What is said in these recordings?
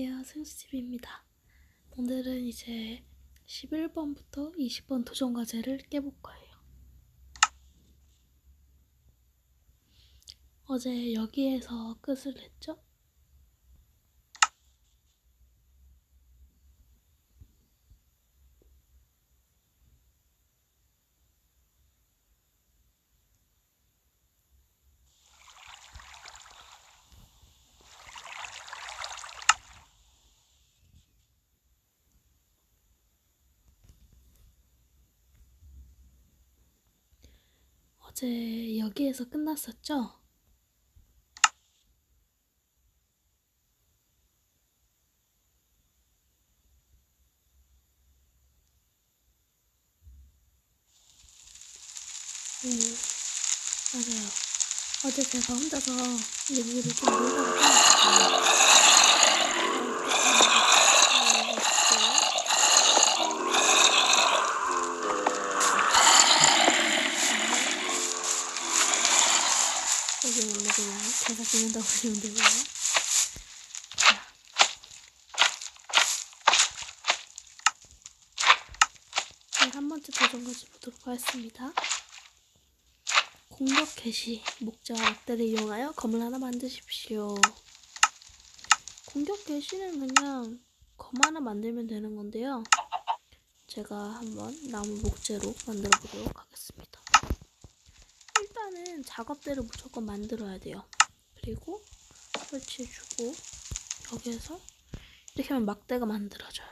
안녕하세요. 승수집입니다. 오늘은 이제 11번부터 20번 도전 과제를 깨볼 거예요. 어제 여기에서 끝을 냈죠? 어제 여기에서 끝났었죠? 네, 맞아요. 어제 제가 혼자서 얘기를 좀 놀다가 자. 네, 한 번째 도전 과제 보도록 하겠습니다. 공격 개시 목적 악대를 이용하여 검을 하나 만드십시오. 공격 개시는 그냥 검 하나 만들면 되는 건데요. 제가 한번 나무 목재로 만들어 보도록 하겠습니다. 일단은 작업대를 무조건 만들어야 돼요. 그리고 설치해주고 여기에서 이렇게 하면 막대가 만들어져요.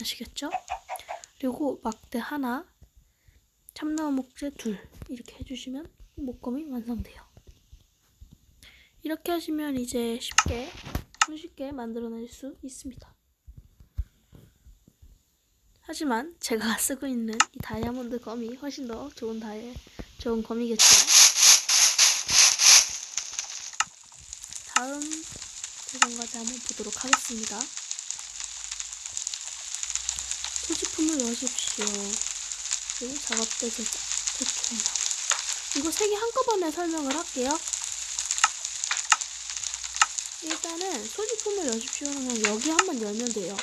아시겠죠? 그리고 막대 하나, 참나무 목재 둘 이렇게 해주시면 목검이 완성돼요. 이렇게 하시면 이제 쉽게 손쉽게 만들어낼 수 있습니다. 하지만 제가 쓰고 있는 이 다이아몬드 검이 훨씬 더 좋은 다이 좋은 검이겠죠. 다음 과제 한번 보도록 하겠습니다. 소지품을 여십시오. 그리고 작업대 제작, 대충 이거 세 개 한꺼번에 설명을 할게요. 일단은 소지품을 여십시오는 그냥 여기 한번 열면 돼요.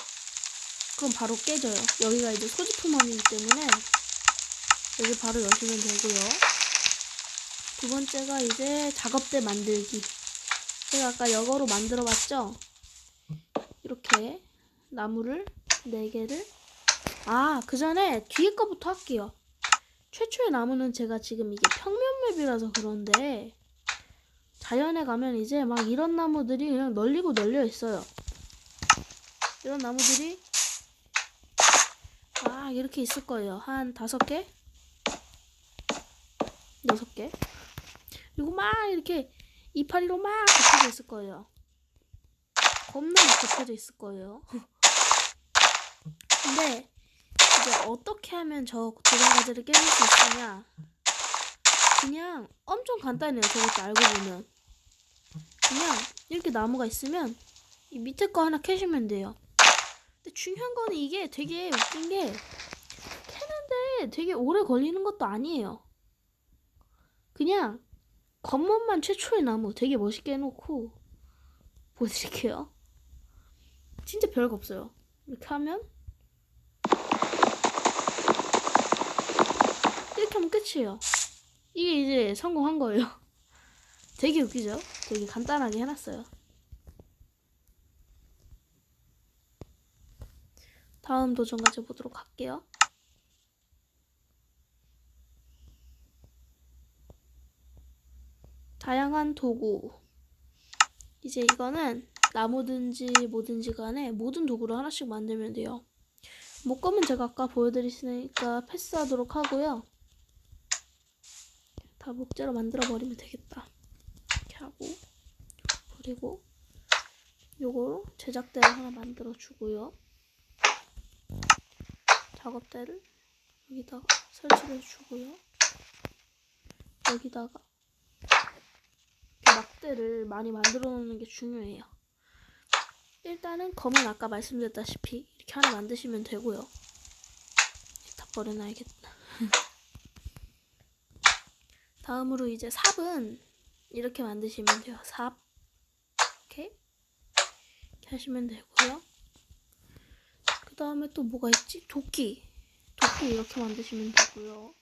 그럼 바로 깨져요. 여기가 이제 소지품함이기 때문에 여기 바로 여시면 되고요. 두 번째가 이제 작업대 만들기. 제가 아까 여거로 만들어 봤죠? 이렇게 나무를 4개를 아, 그 전에 뒤에 거부터 할게요. 최초의 나무는 제가 지금 이게 평면 맵이라서 그런데 자연에 가면 이제 막 이런 나무들이 그냥 널리고 널려 있어요. 이런 나무들이 막 이렇게 있을 거예요. 한 다섯 개? 여섯 개? 그리고 막 이렇게 이파리로 막 덮여져 있을 거예요. 겁나 막 덮여져 있을 거예요. 근데 이제 어떻게 하면 저 과제를 깨낼 수 있느냐? 그냥 엄청 간단해요. 저것도 알고 보면. 그냥 이렇게 나무가 있으면 이 밑에 거 하나 캐시면 돼요. 근데 중요한 거는 이게 되게 웃긴 게 캐는데 되게 오래 걸리는 것도 아니에요. 그냥 겉멋만 최초의 나무 되게 멋있게 해놓고 보여드릴게요. 진짜 별거 없어요. 이렇게 하면 이렇게 하면 끝이에요. 이게 이제 성공한 거예요. 되게 웃기죠? 되게 간단하게 해놨어요. 다음 도전 과제 보도록 할게요. 다양한 도구. 이제 이거는 나무든지 뭐든지 간에 모든 도구를 하나씩 만들면 돼요. 목검은 제가 아까 보여드렸으니까 패스하도록 하고요. 다 목재로 만들어 버리면 되겠다. 이렇게 하고 그리고 요거로 제작대를 하나 만들어 주고요. 작업대를 여기다가 설치해 주고요. 여기다가 막대를 많이 만들어 놓는 게 중요해요. 일단은 검은 아까 말씀드렸다시피 이렇게 하나 만드시면 되고요. 다 버려놔야겠다. 다음으로 이제 삽은 이렇게 만드시면 돼요. 삽. 이렇게. 이렇게 하시면 되고요. 그 다음에 또 뭐가 있지? 도끼. 도끼 이렇게 만드시면 되고요.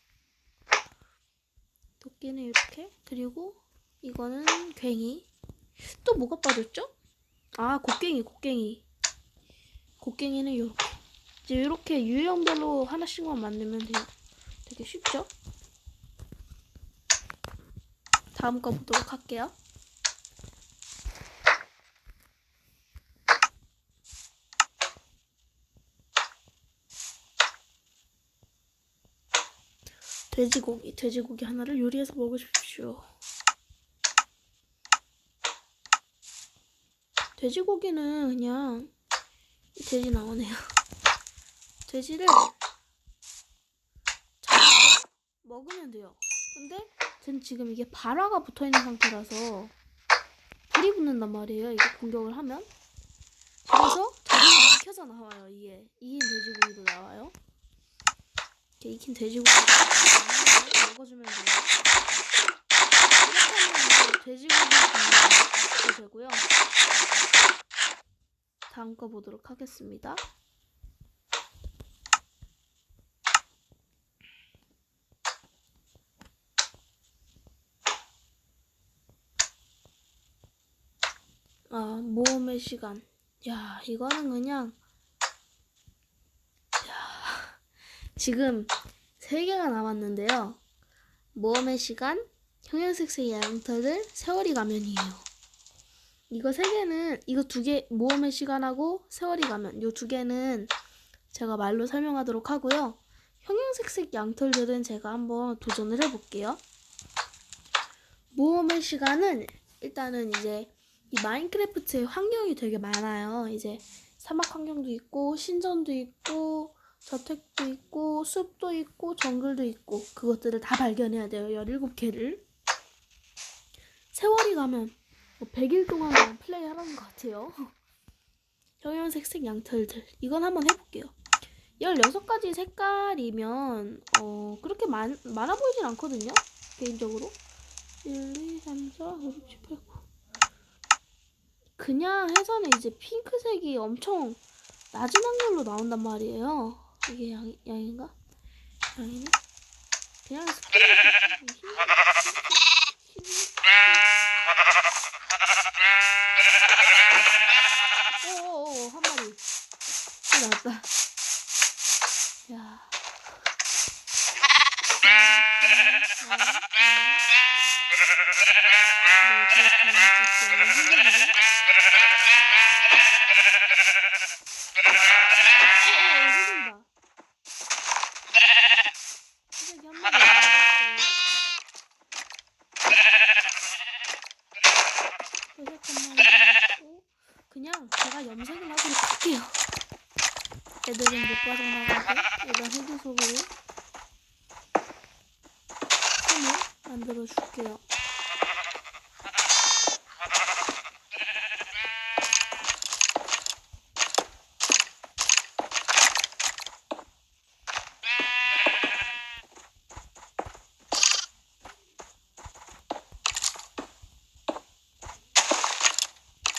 도끼는 이렇게 그리고 이거는 괭이. 또 뭐가 빠졌죠? 아 곡괭이 곡괭이. 곡괭이는 이렇게. 이제 이렇게 유형별로 하나씩만 만들면 돼요. 되게 쉽죠? 다음 거 보도록 할게요. 돼지고기, 돼지고기 하나를 요리해서 먹으십시오. 돼지고기는 그냥 이 돼지 나오네요. 돼지를 잘 먹으면 돼요. 근데 전 지금 이게 발화가 붙어 있는 상태라서 불이 붙는단 말이에요. 이거 공격을 하면. 그래서 자동으로 익혀서 나와요. 이게 익힌 돼지고기도 나와요. 이렇게 익힌 돼지고기 먹어주면 돼요. 이렇게 하면 이제 돼지고기 종류 되고요. 다음 거 보도록 하겠습니다. 아, 모험의 시간. 야, 이거는 그냥 야, 지금 세 개가 남았는데요. 모험의 시간, 형형색색 양털들, 세월이 가면이에요. 이거 세 개는 이거 두 개 모험의 시간하고 세월이 가면 요 두 개는 제가 말로 설명하도록 하고요. 형형색색 양털들은 제가 한번 도전을 해볼게요. 모험의 시간은 일단은 이제 이 마인크래프트의 환경이 되게 많아요. 이제 사막 환경도 있고 신전도 있고 저택도 있고 숲도 있고 정글도 있고 그것들을 다 발견해야 돼요. 17개를. 세월이 가면 뭐 100일 동안 플레이 하라는 것 같아요. 형형색색 양털들. 이건 한번 해볼게요. 16가지 색깔이면 어 그렇게 많, 많아 보이진 않거든요. 개인적으로. 1, 2, 3, 4, 5, 6, 7, 8, 9 그냥 해서는 이제 핑크색이 엄청 낮은 확률로 나온단 말이에요. 이게 양, 양인가? 양이네? 그냥 오오 그냥 제가 염색을 하도록 할게요. 애들은 못 빠져나가고 일단 헤드 속으로 손을 만들어 줄게요.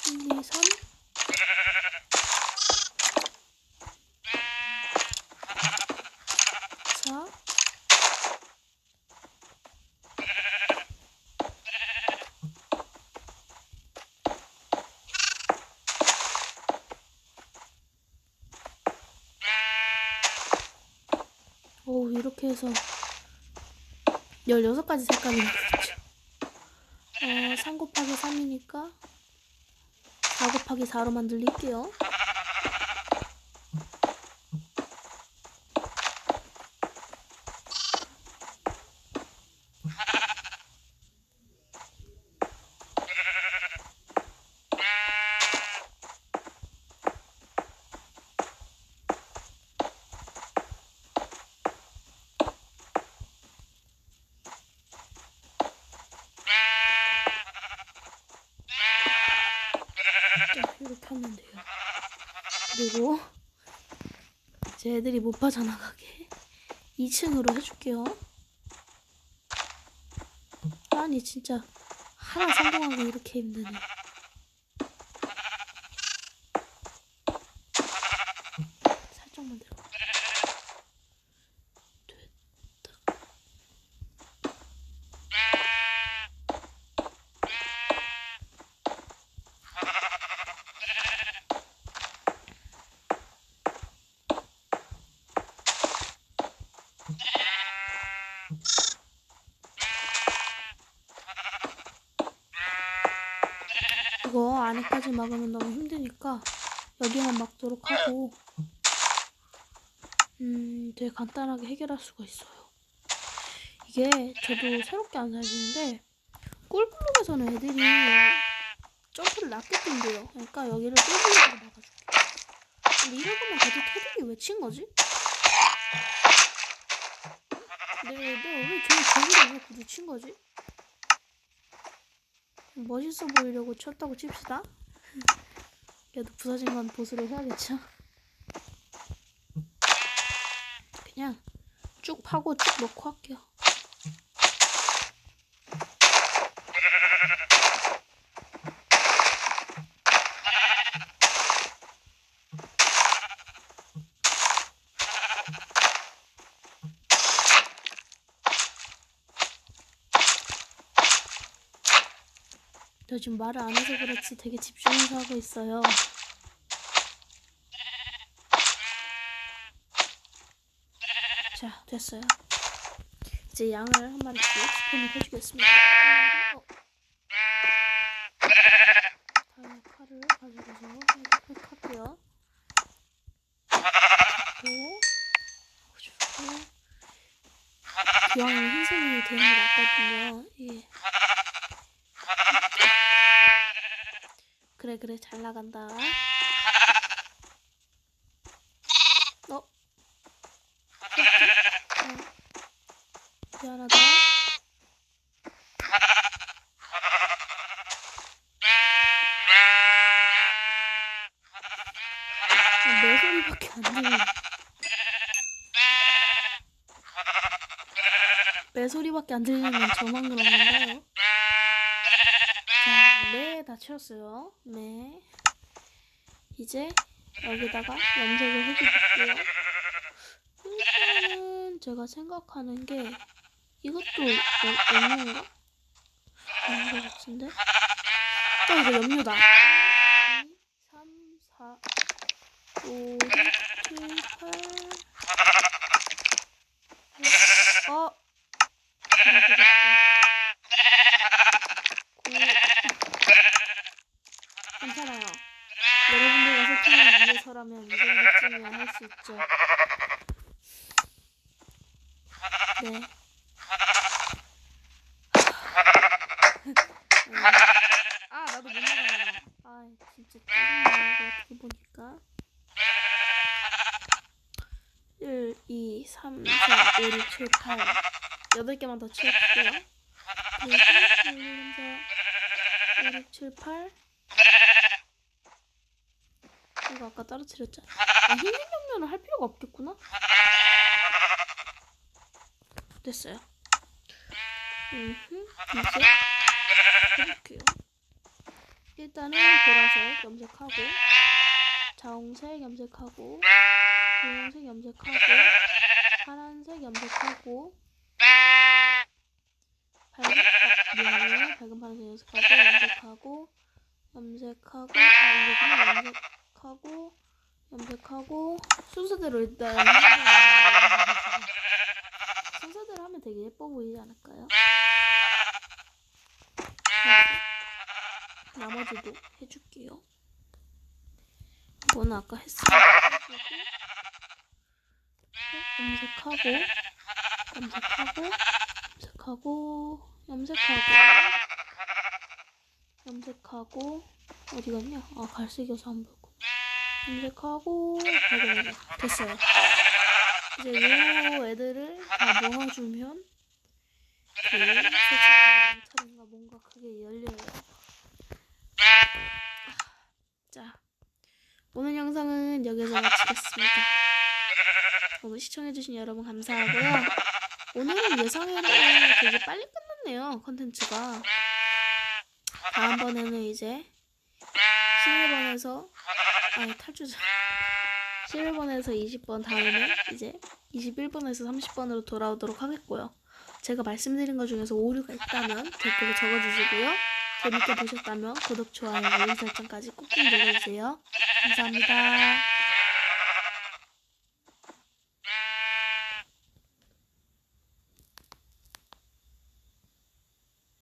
일, 이, 삼. 자. 오, 이렇게 해서 16가지 색깔이 나겠죠. 어, 3 곱하기 3이니까 4 곱하기 4로 만들릴게요. 하면 돼요. 그리고 제 애들이 못 빠져나가게 2층으로 해줄게요. 아니 진짜 하나 성공하기 이렇게 힘드네. 여기까지 막으면 너무 힘드니까 여기만 막도록 하고 음 되게 간단하게 해결할 수가 있어요. 이게 저도 새롭게 안 살지는데 꿀블록에서는 애들이 점프를 낮게 뛴대요. 그러니까 여기를 꿀블록으로 막아줄게. 근데 이러고만 걔들 테딩이 왜친 거지? 내가 내가 왜 저기 저기를 왜 굳이 친 거지? 멋있어 보이려고 쳤다고 칩시다. 그래도 부서진 건 보수를 해야겠죠. 그냥 쭉 파고 쭉 넣고 할게요. 저 지금 말을 안 해서 그렇지 되게 집중해서 하고 있어요. 자, 됐어요. 이제 양을 한 마리씩 스폰을 해주겠습니다. 어. 다음에 칼을 가지고서 획획하고요. 잡고, 주고, 기왕에 흰색이 되는 게 낫거든요. 그래 잘 나간다. 어? 어? 미안하다. 내 소리밖에 안 들려. 내 소리밖에 안 들리는 건 저만 그런 건가요? 다 채웠어요. 네. 이제 여기다가 염색을 해줄게요. 일단은 제가 생각하는 게 이것도 염- 염료인가? 아닌 것 같은데? 어, 이거 염료다. 2, 3, 4, 5, 6, 7, 8. 어? 그래, 그래, 괜찮아요. 여러분들과 소통을 위해서라면 이 정도쯤이야 할 수 있죠. 네. 음. 아 나도 못 나가잖아. 아 진짜 짜증나 어떻게 보니까. 1, 2, 3, 4, 5, 6, 7, 8 8개만 더 채울게요. 그리고 1, 2, 3, 4, 5, 6, 7, 8 이거 아까 떨어뜨렸잖아. 아, 흰색 염료는 할 필요가 없겠구나. 됐어요. 이제 해볼게요. 일단은 보라색 염색하고, 자홍색 염색하고, 분홍색 염색하고, 파란색 염색하고, 밝은, 아, 미안해. 밝은 파란색 염색하고, 염색하고, 염색하고, 아, 이거 그냥 염색 하고, 염색하고, 순서대로 일단, 순서대로 하면 되게 예뻐 보이지 않을까요? 나머지도 해줄게요. 이거는 아까 했어요. 염색하고, 염색하고, 염색하고, 염색하고, 염색하고, 어디 갔냐? 아, 갈색이어서 안 보고. 염색하고, 발견해. 됐어요. 이제 요 애들을 다 모아주면 그 차림과 뭔가 크게 열려요. 자, 오늘 영상은 여기서 마치겠습니다. 오늘 시청해주신 여러분 감사하고요. 오늘은 예상외로 되게 빨리 끝났네요. 컨텐츠가. 다음번에는 이제 11번에서 아니 탈주자 11번에서 20번 다음에 이제 21번에서 30번으로 돌아오도록 하겠고요. 제가 말씀드린 것 중에서 오류가 있다면 댓글에 적어주시고요. 재밌게 보셨다면 구독, 좋아요, 알림 설정까지 꾹꾹 눌러주세요. 감사합니다.